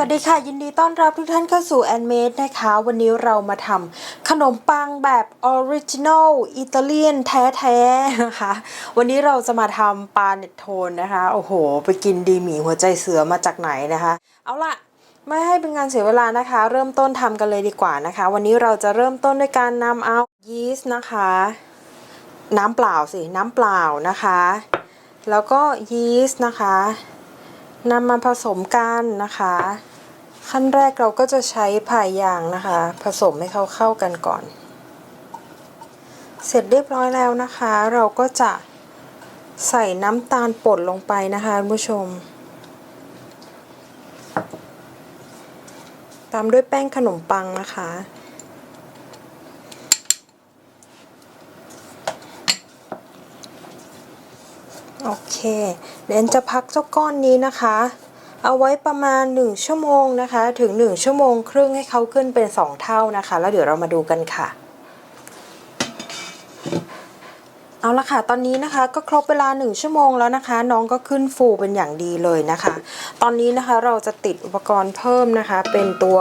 สวัสดีค่ะ ยินดีต้อนรับทุกท่านเข้าสู่แอนเมดนะคะ วันนี้เรามาทำขนมปังแบบออริจินอลอิตาเลียนแท้ๆนะคะ วันนี้เราจะมาทำปลาเนตโทนนะคะ โอ้โห ไปกินดีหมีหัวใจเสือมาจากไหนนะคะ เอาล่ะไม่ให้เป็นงานเสียเวลานะคะ เริ่มต้นทำกันเลยดีกว่านะคะ วันนี้เราจะเริ่มต้นด้วยการนำเอายีสต์นะคะ น้ำเปล่าสิ น้ำเปล่านะคะ แล้วก็ยีสต์นะคะนำมาผสมกันนะคะ ขั้นแรกเราก็จะใช้พายยางนะคะ ผสมให้เขาเข้ากันก่อน เสร็จเรียบร้อยแล้วนะคะ เราก็จะใส่น้ำตาลป่นลงไปนะคะคุณผู้ชม ตามด้วยแป้งขนมปังนะคะ โอเค เดี๋ยวจะพักเจ้าก้อนนี้นะคะ เอาไว้ประมาณ 1 ชั่วโมงนะคะ ถึง 1 ชั่วโมงครึ่งให้เขาขึ้นเป็น 2 เท่านะคะ แล้วเดี๋ยวเรามาดูกันค่ะ เอาละค่ะตอนนี้นะคะก็ครบเวลา 1 ชั่วโมงแล้วนะคะ น้องก็ขึ้นฟูเป็นอย่างดีเลยนะคะ ตอนนี้นะคะเราจะติดอุปกรณ์เพิ่มนะคะ เป็นตัว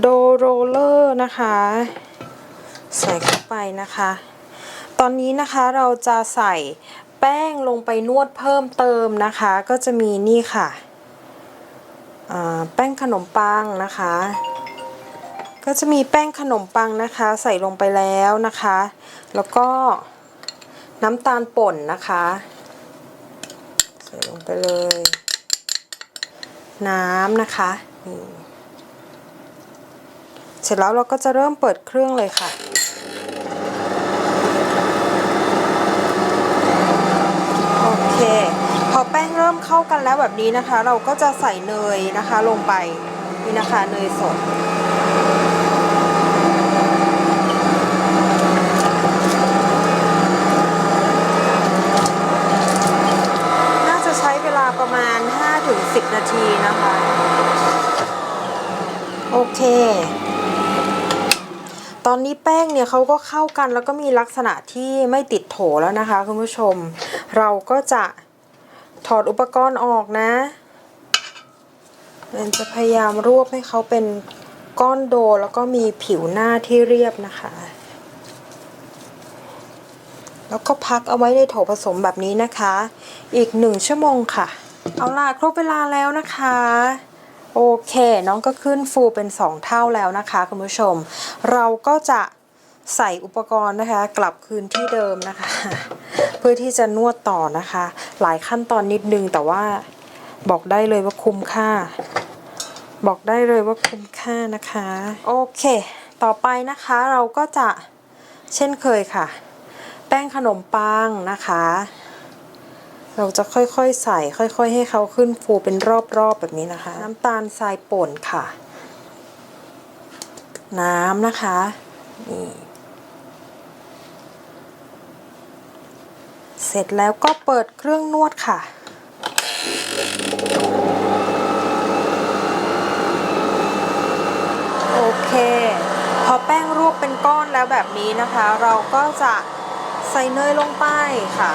โดโรเลอร์นะคะ ใส่เข้าไปนะคะ ตอนนี้นะคะเราจะใส่แป้งลงไปนวดเพิ่มเติมนะคะ ก็จะมีนี่ค่ะ แป้งขนมปังนะคะ ก็จะมีแป้งขนมปังนะคะ ใส่ลงไปแล้วนะคะ แล้วก็น้ำตาลป่นนะคะ ใส่ลงไปเลย น้ำนะคะเสร็จแล้วเราก็จะเริ่มเปิดเครื่องเลยค่ะ โอเค พอแป้งเริ่มเข้ากันแล้วแบบนี้นะคะ เราก็จะใส่เนยนะคะลงไปนี่นะคะเนยสดน่าจะใช้เวลาประมาณ 5-10 นาทีนะคะ โอเคตอนนี้แป้งเนี่ยเขาก็เข้ากันแล้วก็มีลักษณะที่ไม่ติดโถแล้วนะคะคุณผู้ชม เราก็จะ ถอดอุปกรณ์ออกนะเรนจะพยายามรวบให้เขาเป็นก้อนโดแล้วก็มีผิวหน้าที่เรียบนะคะ แล้วก็พักเอาไว้ในโถผสมแบบนี้นะคะ อีกหนึ่งชั่วโมงค่ะ เอาล่ะครบเวลาแล้วนะคะโอเค น้องก็ขึ้นฟูเป็น 2 เท่าแล้วนะคะ คุณผู้ชม เราก็จะ ใส่อุปกรณ์นะคะ กลับคืนที่เดิมนะคะ เพื่อที่จะนวดต่อนะคะ หลายขั้นตอนนิดนึงแต่ว่าบอกได้เลยว่าคุ้มค่า บอกได้เลยว่าคุ้มค่านะคะ โอเค ต่อไปนะคะเราก็จะเช่นเคยค่ะ แป้งขนมปังนะคะ เราจะค่อยๆใส่ค่อยๆ ให้เขาขึ้นฟูเป็นรอบๆแบบนี้นะคะ น้ำตาลทรายป่นค่ะ น้ำนะคะนี่ เสร็จแล้วก็เปิดเครื่องนวดค่ะ โอเค พอแป้งรวบเป็นก้อนแล้วแบบนี้นะคะ เราก็จะใส่เนยลงไปค่ะ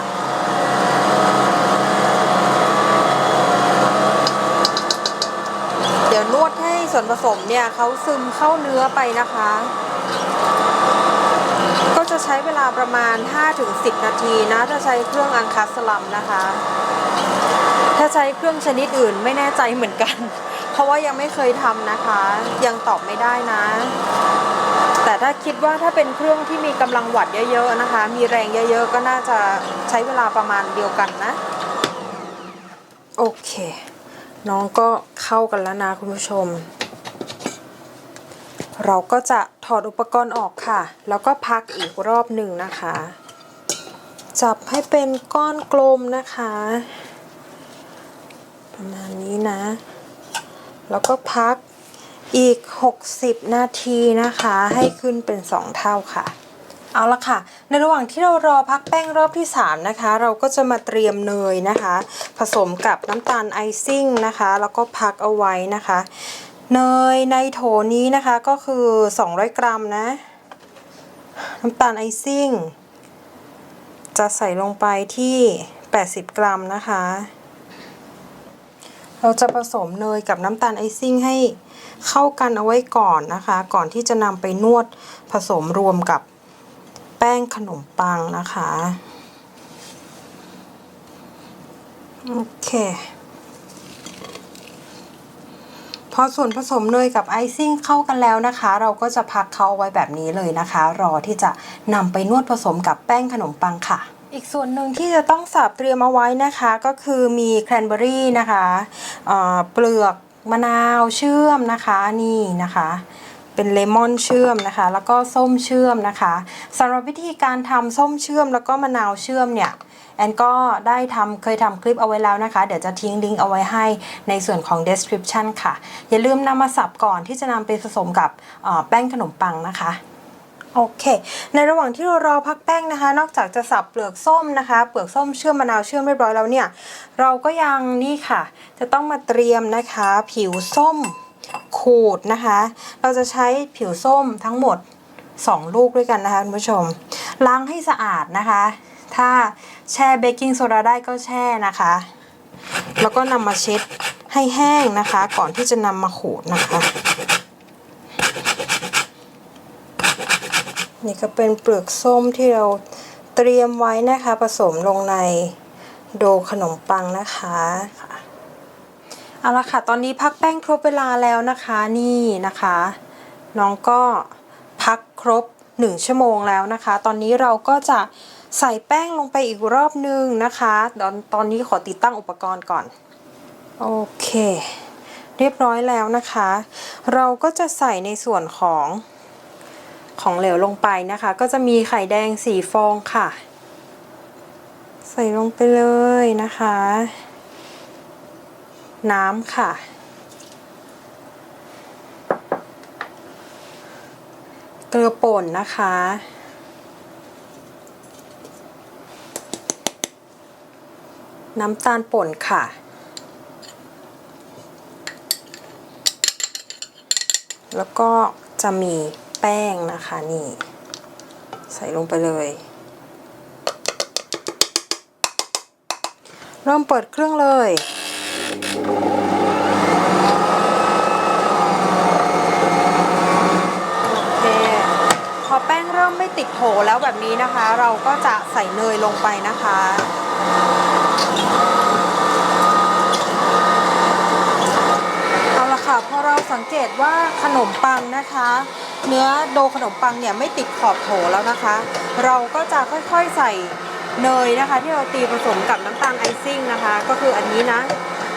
เดี๋ยวนวดให้ส่วนผสมเนี่ยเขาซึมเข้าเนื้อไปนะคะาประมาณ 5-10 นาทีนะ ถ้าใช้เครื่องอังคัสสลัมนะคะ ถ้าใช้เครื่องชนิดอื่นไม่แน่ใจเหมือนกัน เพราะว่ายังไม่เคยทำนะคะ ยังตอบไม่ได้นะ แต่ถ้าคิดว่าถ้าเป็นเครื่องที่มีกำลังวัดเยอะๆนะคะ มีแรงเยอะๆ ก็น่าจะใช้เวลาประมาณเดียวกันนะ โอเค น้องก็เข้ากันแล้วนะคุณผู้ชม เราก็จะ ถอดอุปกรณ์ออกค่ะ แล้วก็พักอีกรอบหนึ่งนะคะ จับให้เป็นก้อนกลมนะคะ ประมาณนี้นะ แล้วก็พักอีก 60 นาทีนะคะ ให้ขึ้นเป็น 2 เท่าค่ะ เอาละค่ะ ในระหว่างที่เรารอพักแป้งรอบที่ 3 นะคะ เราก็จะมาเตรียมเนยนะคะ ผสมกับน้ำตาลไอซิ่งนะคะ แล้วก็พักเอาไว้นะคะ เนยในโถนี้นะคะก็คือ 200 กรัมนะ น้ำตาลไอซิ่ง จะใส่ลงไปที่ 80 กรัมนะคะ เราจะผสมเนยกับน้ำตาลไอซิ่งให้เข้ากันเอาไว้ก่อนนะคะ ก่อนที่จะนำไปนวดผสมรวมกับแป้งขนมปังนะคะ โอเค พอส่วนผสมเนยกับไอซิ่งเข้ากันแล้วนะคะ เราก็จะพักเขาเอาไว้แบบนี้เลยนะคะ รอที่จะนำไปนวดผสมกับแป้งขนมปังค่ะอีกส่วนหนึ่งที่จะต้องสับเตรียมเอาไว้นะคะก็คือมีแครนเบอรี่นะคะเเปลือกมะนาวเชื่อมนะคะนี่นะคะ เป็นเลมอนเชื่อมนะคะ แล้วก็ส้มเชื่อมนะคะสำหรับวิธีการทำส้มเชื่อมแล้วก็มะนาวเชื่อมเนี่ยแอนก็ได้ทำเคยทำคลิปเอาไว้แล้วนะคะ เดี๋ยวจะทิ้งลิงก์เอาไว้ให้ในส่วนของ description ค่ะ อย่าลืมนำมาสับก่อนที่จะนำไปผสมกับแป้งขนมปังนะคะโอเค ในระหว่างที่เรารอพักแป้งนะคะ นอกจากจะสับเปลือกส้มนะคะ เปลือกส้มเชื่อมมะนาวเชื่อมเรียบร้อยแล้วเนี่ย เราก็ยังนี่ค่ะ จะต้องมาเตรียมนะคะ ผิวส้ม ขูดนะคะ เราจะใช้ผิวส้มทั้งหมด 2 ลูกด้วยกันนะคะคุณผู้ชม ล้างให้สะอาดนะคะ ถ้าแช่เบกกิ้งโซดาได้ก็แช่นะคะ แล้วก็นำมาเช็ดให้แห้งนะคะ ก่อนที่จะนำมาขูดนะคะนี่ก็เป็นเปลือกส้มที่เราเตรียมไว้นะคะ ผสมลงในโดขนมปังนะคะค่ะ เอาละค่ะ ตอนนี้พักแป้งครบเวลาแล้วนะคะนี่นะคะ น้องก็พักครบ 1 ชั่วโมงแล้วนะคะ ตอนนี้เราก็จะใส่แป้งลงไปอีกรอบนึงนะคะตอนตอนนี้ขอติดตั้งอุปกรณ์ก่อน โอเค เรียบร้อยแล้วนะคะ เราก็จะใส่ในส่วนของของเหลวลงไปนะคะ ก็จะมีไข่แดงสีฟองค่ะ ใส่ลงไปเลยนะคะ น้ำค่ะ เกลือป่นนะคะ น้ำตาลป่นค่ะ แล้วก็จะมีแป้งนะคะนี่ ใส่ลงไปเลยเริ่มเปิดเครื่องเลย โอเค พอแป้งเริ่มไม่ ติดโถแล้วแบบนี้นะคะ เราก็จะใส่เนยลงไปนะคะเอาละค่ะพอเราสังเกตว่าขนมปังนะคะ เนื้อโดขนมปังเนี่ยไม่ติดขอบโถแล้วนะคะ เราก็จะค่อยๆใส่เนยนะคะ ที่เราตีผสมกับน้ำตาลไอซิ่งนะคะ ก็คืออันนี้นะ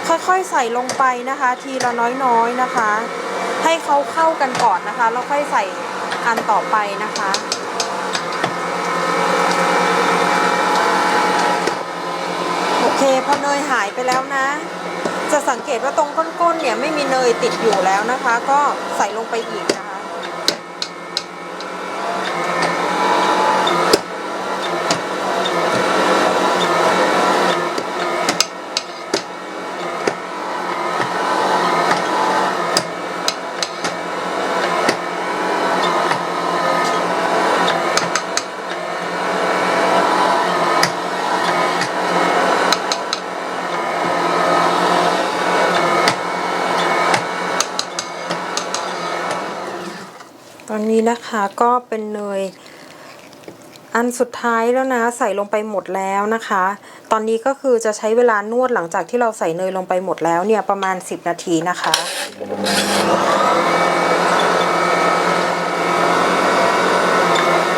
ค่อยๆใส่ลงไปนะคะ ทีละน้อยๆนะคะ ให้เขาเข้ากันก่อนนะคะแล้วค่อยใส่อันต่อไปนะคะ โอ เคพอเนยหายไปแล้วนะ จะสังเกตว่าตรงก้นๆเนี่ยไม่มีเนยติดอยู่แล้วนะคะ ก็ใส่ลงไปอีกนะคะ ตอ นะคะ ก็เป็นเนยอันสุดท้ายแล้วนะใส่ลงไปหมดแล้วนะคะ ตอนนี้ก็คือจะใช้เวลานวดหลังจากที่เราใส่เนยลงไปหมดแล้วเนี่ยประมาณ 10 นาทีนะคะ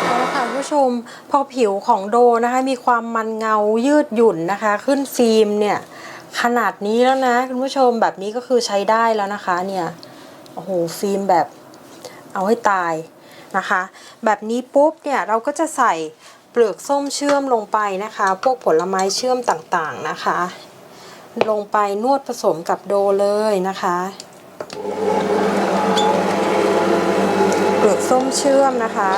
เอค่ะคุณผู้ชมพอผิวของโดนะคะมีความมันเงายืดหยุ่นนะคะ ขึ้นฟิล์มเนี่ยขนาดนี้แล้วนะคุณผู้ชมแบบนี้ก็คือใช้ได้แล้วนะคะเนี่ยโอ้โหฟิล์มแบบเอาให้ตาย นะคะ แบบนี้ปุ๊บเนี่ยเราก็จะใส่เปลือกส้มเชื่อมลงไปนะคะ พวกผลไม้เชื่อมต่างๆนะคะ ลงไปนวดผสมกับโดเลยนะคะ เปลือกส้มเชื่อมนะคะ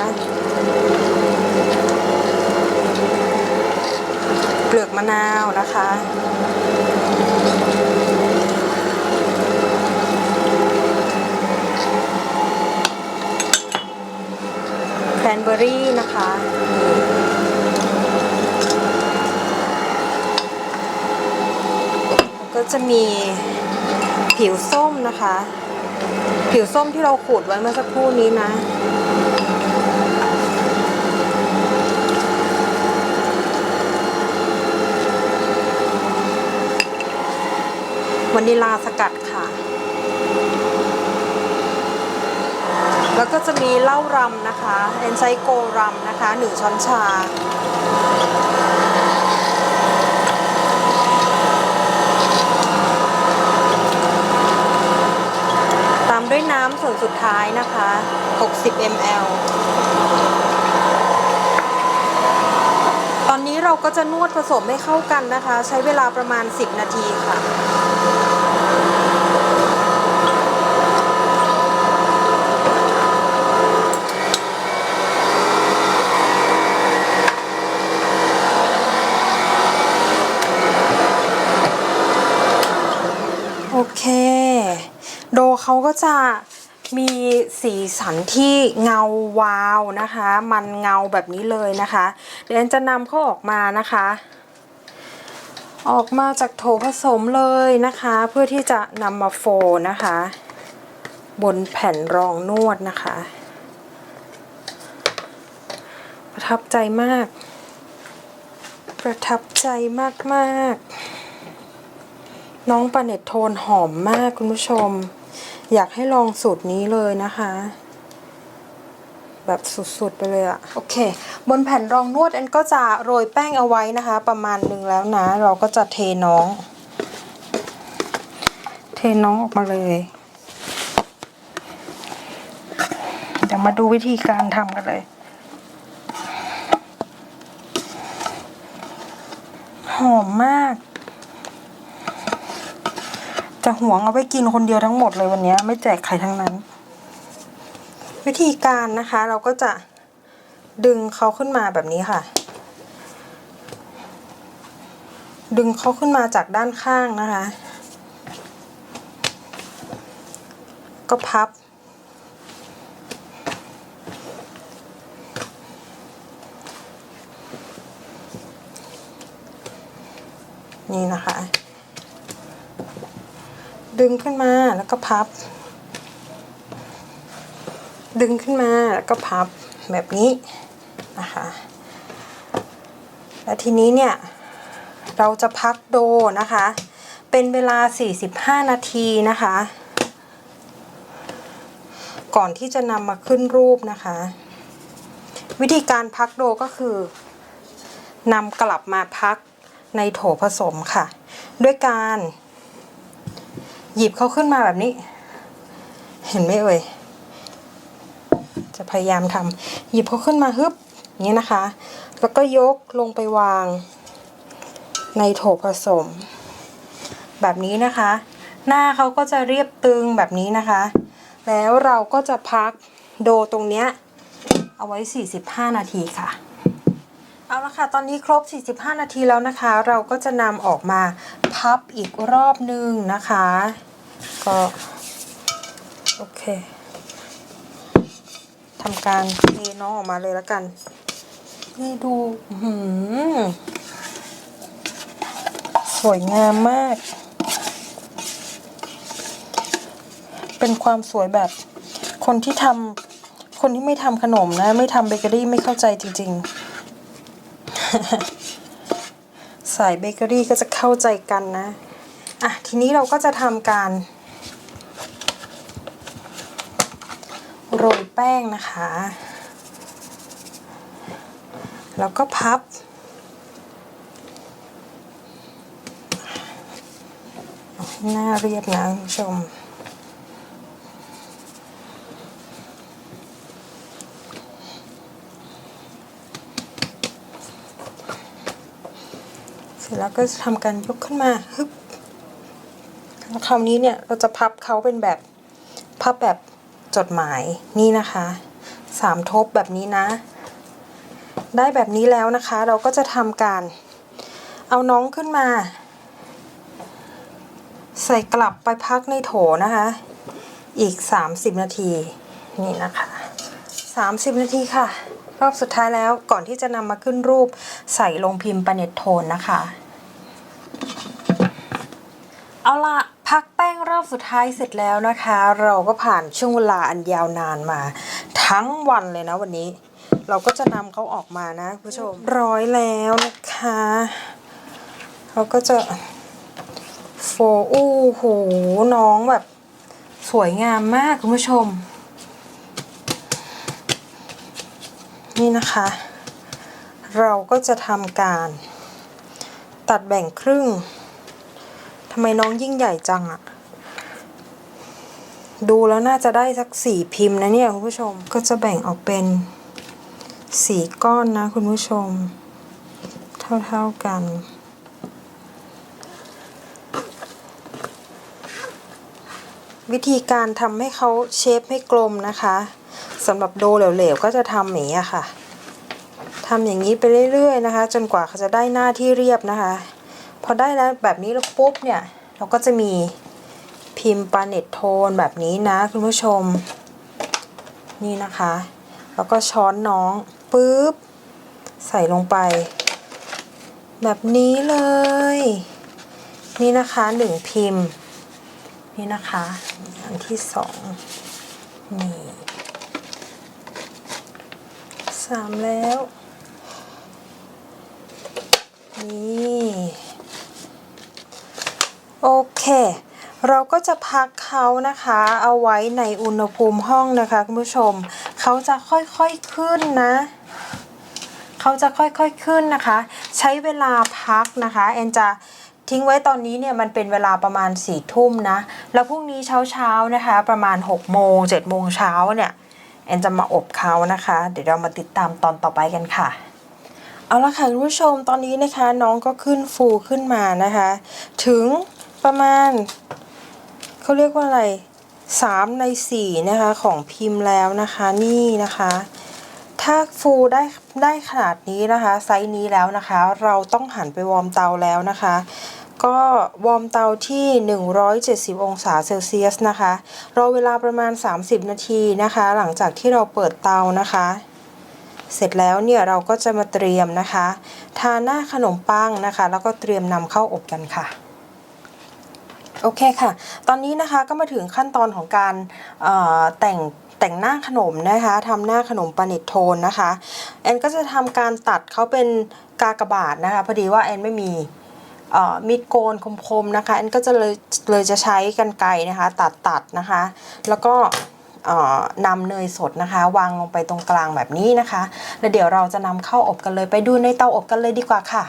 เปลือกมะนาวนะคะ แคร นเบอรี่นะคะ ก็จะมีผิวส้มนะคะ ผิวส้มที่เราขูดไว้เมื่อสักครู่นี้นะวานิลาสกัดค่ะ แล้วก็จะมีเหล้ารำนะคะเอนไซโกรำนะคะหนึ่งช้อนชา ตามด้วยน้ำส่วนสุดท้ายนะคะ 60 ml ตอนนี้เราก็จะนวดผสมให้เข้ากันนะคะ ใช้เวลาประมาณ 10 นาทีค่ะ โอเค โดเขาก็จะมีสีสันที่เงาวาวนะคะ มันเงาแบบนี้เลยนะคะ เดี๋ยวแอนจะนำเขาออกมานะคะ ออกมาจากโถผสมเลยนะคะ เพื่อที่จะนำมาโฟล์นะคะ บนแผ่นรองนวดนะคะ ประทับใจมาก ประทับใจมากๆ น้องปาเนตโทนหอมมากคุณผู้ชม อยากให้ลองสูตรนี้เลยนะคะ แบบสุดๆไปเลยอะโอเค บนแผ่นรองนวดแอนก็จะโรยแป้งเอาไว้นะคะ ประมาณหนึ่งแล้วนะ เราก็จะเทน้อง เทน้องออกมาเลยเดี๋ยวมาดูวิธีการทำกันเลย หอมมาก จะหวงเอาไปกินคนเดียวทั้งหมดเลยวันนี้ไม่แจกใครทั้งนั้น วิธีการนะคะเราก็จะดึงเขาขึ้นมาแบบนี้ค่ะ ดึงเขาขึ้นมาจากด้านข้างนะคะ ก็พับ นี่นะคะ ดึงขึ้นมาแล้วก็พับ ดึงขึ้นมาแล้วก็พับแบบนี้นะคะและทีนี้เนี่ยเราจะพักโดนะคะ เป็นเวลา 45 นาทีนะคะ ก่อนที่จะนำมาขึ้นรูปนะคะ วิธีการพักโดก็คือนำกลับมาพักในโถผสมค่ะ ด้วยการ หยิบเขาขึ้นมาแบบนี้ เห็นไหมเอ่ยจะพยายามทำหยิบเขาขึ้นมาฮึบนี้นะคะ แล้วก็ยกลงไปวางในโถผสม แบบนี้นะคะ หน้าเขาก็จะเรียบตึงแบบนี้นะคะ แล้วเราก็จะพักโดตรงเนี้ยเอาไว้ 45 นาทีค่ะ เอาละค่ะ ตอนนี้ครบ 45 นาทีแล้วนะคะ เราก็จะนำออกมาพับอีกรอบหนึ่งนะคะ ก็ โอเคทำการเทน้องออกมาเลยแล้วกัน นี่ดูหือสวยงามมาก เป็นความสวยแบบ คนที่ทำคนที่ไม่ทำขนมนะ ไม่ทำเบเกอรี่ไม่เข้าใจจริง ๆ สายเบเกอรี่ก็จะเข้าใจกันนะ อะ ทีนี้เราก็จะทำการ โรยแป้งนะคะ แล้วก็พับ หน้าเรียบนะคุณผู้ชม ร็จแล้วก็จะทำการยกขึ้นมาฮึบคราวนี้เนี่ยเราจะพับเขาเป็นแบบพับแบบจดหมายนี่นะคะสามทบแบบนี้นะ ได้แบบนี้แล้วนะคะ เราก็จะทำการเอาน้องขึ้นมา ใส่กลับไปพักในโถนะคะ อีก 30 นาที นี่นะคะ 30 นาทีค่ะ รอบสุดท้ายแล้วก่อนที่จะนำมาขึ้นรูปใส่ลงพิมพ์ปาเนตโทนนะคะ เอาละพักแป้งรอบสุดท้ายเสร็จแล้วนะคะ เราก็ผ่านช่วงเวลาอันยาวนานมา ทั้งวันเลยนะวันนี้ เราก็จะนำเขาออกมานะคุณผู้ชมร้อยแล้วนะคะเราก็จะโฟอู้โหน้องแบบสวยงามมากคุณผู้ชม นี่นะคะ เราก็จะทำการตัดแบ่งครึ่งทำไมน้องยิ่งใหญ่จังอะดูแล้วน่าจะได้สักสี่พิมพ์นะเนี่ยคุณผู้ชมก็จะแบ่งออกเป็นสี่ก้อนนะคุณผู้ชม เท่าๆกัน วิธีการทำให้เขาเชฟให้กลมนะคะ สำหรับโดเหลวๆก็จะทำอย่างนี้ค่ะทำอย่างนี้ไปเรื่อยๆนะคะ จนกว่าเขาจะได้หน้าที่เรียบนะคะ พอได้แล้วแบบนี้แล้วปุ๊บเนี่ย เราก็จะมีพิมพ์ปาเน็ตโทนแบบนี้นะคุณผู้ชม นี่นะคะ แล้วก็ช้อนน้องปุ๊บ ใส่ลงไป แบบนี้เลย นี่นะคะหนึ่งพิมพ์ นี่นะคะ อันที่สองนี่ สามแล้ว นี่ โอเค เราก็จะพักเขานะคะ เอาไว้ในอุณหภูมิห้องนะคะคุณผู้ชม เขาจะค่อยๆขึ้นนะเขาจะค่อยๆขึ้นนะคะ ใช้เวลาพักนะคะแอนจะทิ้งไว้ตอนนี้เนี่ยมันเป็นเวลาประมาณ4ี่ทุ่มนะ แล้วพรุ่งนี้เช้าๆนะคะ ประมาณ6โมง7โมงเช้าเนี่ย แอนจะมาอบเขานะคะ เดี๋ยวเรามาติดตามตอนต่อไปกันค่ะเอาละค่ะคุณผู้ชมตอนนี้นะคะน้องก็ขึ้นฟูขึ้นมานะคะ ถึงประมาณเขาเรียกว่าอะไร 3 ใน 4 นะคะของพิมพ์แล้วนะคะนี่นะคะ ถ้าฟูได้ได้ขนาดนี้นะคะ ไซส์นี้แล้วนะคะ เราต้องหันไปวอร์มเตาแล้วนะคะ ก็วอร์มเตาที่ 170 องศาเซลเซียสนะคะ รอเวลาประมาณ 30 นาทีนะคะ หลังจากที่เราเปิดเตานะคะ เสร็จแล้วเนี่ยเราก็จะมาเตรียมนะคะ ทาหน้าขนมปังนะคะ แล้วก็เตรียมนำเข้าอบกันค่ะโอเคค่ะ ตอนนี้นะคะก็มาถึงขั้นตอนของการแต่งแต่งหน้าขนมนะคะทำหน้าขนมปานิชโทนนะคะ แอนก็จะทำการตัดเขาเป็นกากบาทนะคะ พอดีว่าแอนไม่มี มีดโกนคมๆนะคะอันก็จะเลยเลยจะใช้กันไกรนะคะ ตัดตัดนะคะ แล้วก็นำเนยสดนะคะ วางลงไปตรงกลางแบบนี้นะคะ แล้วเดี๋ยวเราจะนำเข้าอบกันเลยไปดูในเตาอบกันเลยดีกว่าค่ะ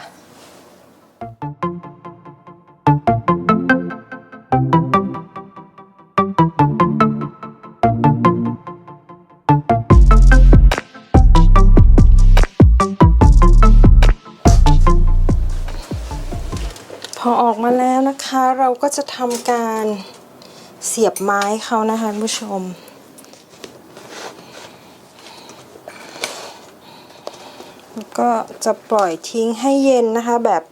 อออกมาแล้วนะคะ เราก็จะทำการเสียบไม้เขานะคะคุณผู้ชม แล้วก็จะปล่อยทิ้งให้เย็นนะคะ แบบ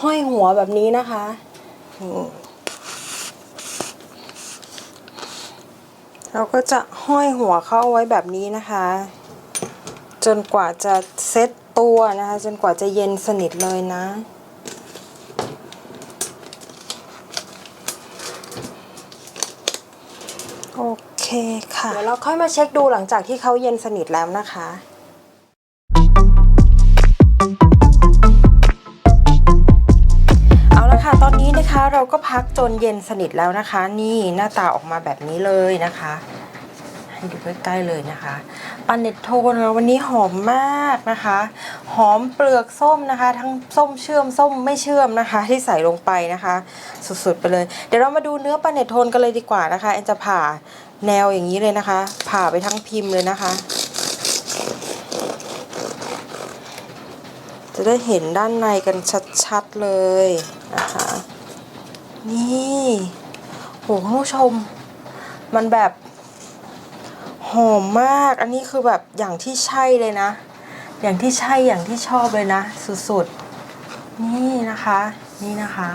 ห้อยหัวแบบนี้นะคะเราก็จะห้อยหัวเข้าเอาไว้แบบนี้นะคะ จนกว่าจะเซ็ตตัวนะคะ จนกว่าจะเย็นสนิทเลยนะ โอเค ค่ะ เดี๋ยวเราค่อยมาเช็คดูหลังจากที่เขาเย็นสนิทแล้วนะคะเอาละค่ะตอนนี้นะคะเราก็พักจนเย็นสนิทแล้วนะคะ นี่หน้าตาออกมาแบบนี้เลยนะคะให้ดูใกล้ๆเลยนะคะปาเนตโทนวันนี้หอมมากนะคะ หอมเปลือกส้มนะคะ ทั้งส้มเชื่อมส้มไม่เชื่อมนะคะ ที่ใส่ลงไปนะคะ สุดๆไปเลย เดี๋ยวเรามาดูเนื้อปาเนตโทนกันเลยดีกว่านะคะแอนจะผ่า แนวอย่างนี้เลยนะคะ ผ่าไปทั้งพิมพ์เลยนะคะ จะได้เห็นด้านในกันชัดๆเลยนะคะ นี่โหคุณผู้ชม มันแบบหอมมาก อันนี้คือแบบอย่างที่ใช่เลยนะ อย่างที่ใช่อย่างที่ชอบเลยนะ สุดๆ นี่นะคะ นี่นะคะ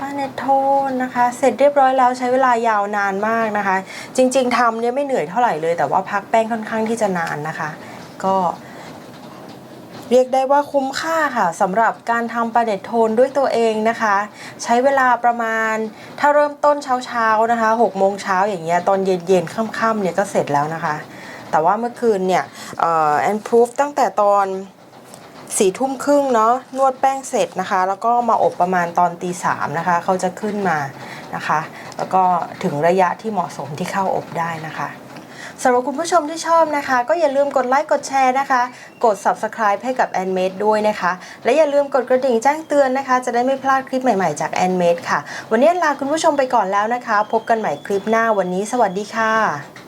ปาเนตโทนนะคะ เสร็จเรียบร้อยแล้วใช้เวลายาวนานมากนะคะ จริง ๆทำเนี่ยไม่เหนื่อยเท่าไหร่เลย แต่ว่าพักแป้งค่อนข้างที่จะนานนะคะ ก็ เรียกได้ว่าคุ้มค่าค่ะสำหรับการทำปาเนตโทนด้วยตัวเองนะคะ ใช้เวลาประมาณ ถ้าเริ่มต้นเช้าๆนะคะ6โมงเช้าอย่างเงี้ยตอนเย็นๆค่ำๆเนี่ยก็เสร็จแล้วนะคะ แต่ว่าเมื่อคืนเนี่ยแอนพรูฟตั้งแต่ตอน สี่ทุ่มครึ่งเนาะนวดแป้งเสร็จนะคะ แล้วก็มาอบประมาณตอนตีสามนะคะเขาจะขึ้นมานะคะ แล้วก็ถึงระยะที่เหมาะสมที่เข้าอบได้นะคะสำหรับคุณผู้ชมที่ชอบนะคะ ก็อย่าลืมกดไลค์กดแชร์นะคะ กด subscribe ให้กับ a n m a d e ด้วยนะคะ และอย่าลืมกดกระดิ่งแจ้งเตือนนะคะ จะได้ไม่พลาดคลิปใหม่ๆจาก a n m a d e ค่ะ วันนี้ลาคุณผู้ชมไปก่อนแล้วนะคะ พบกันใหม่คลิปหน้าวันนี้ สวัสดีค่ะ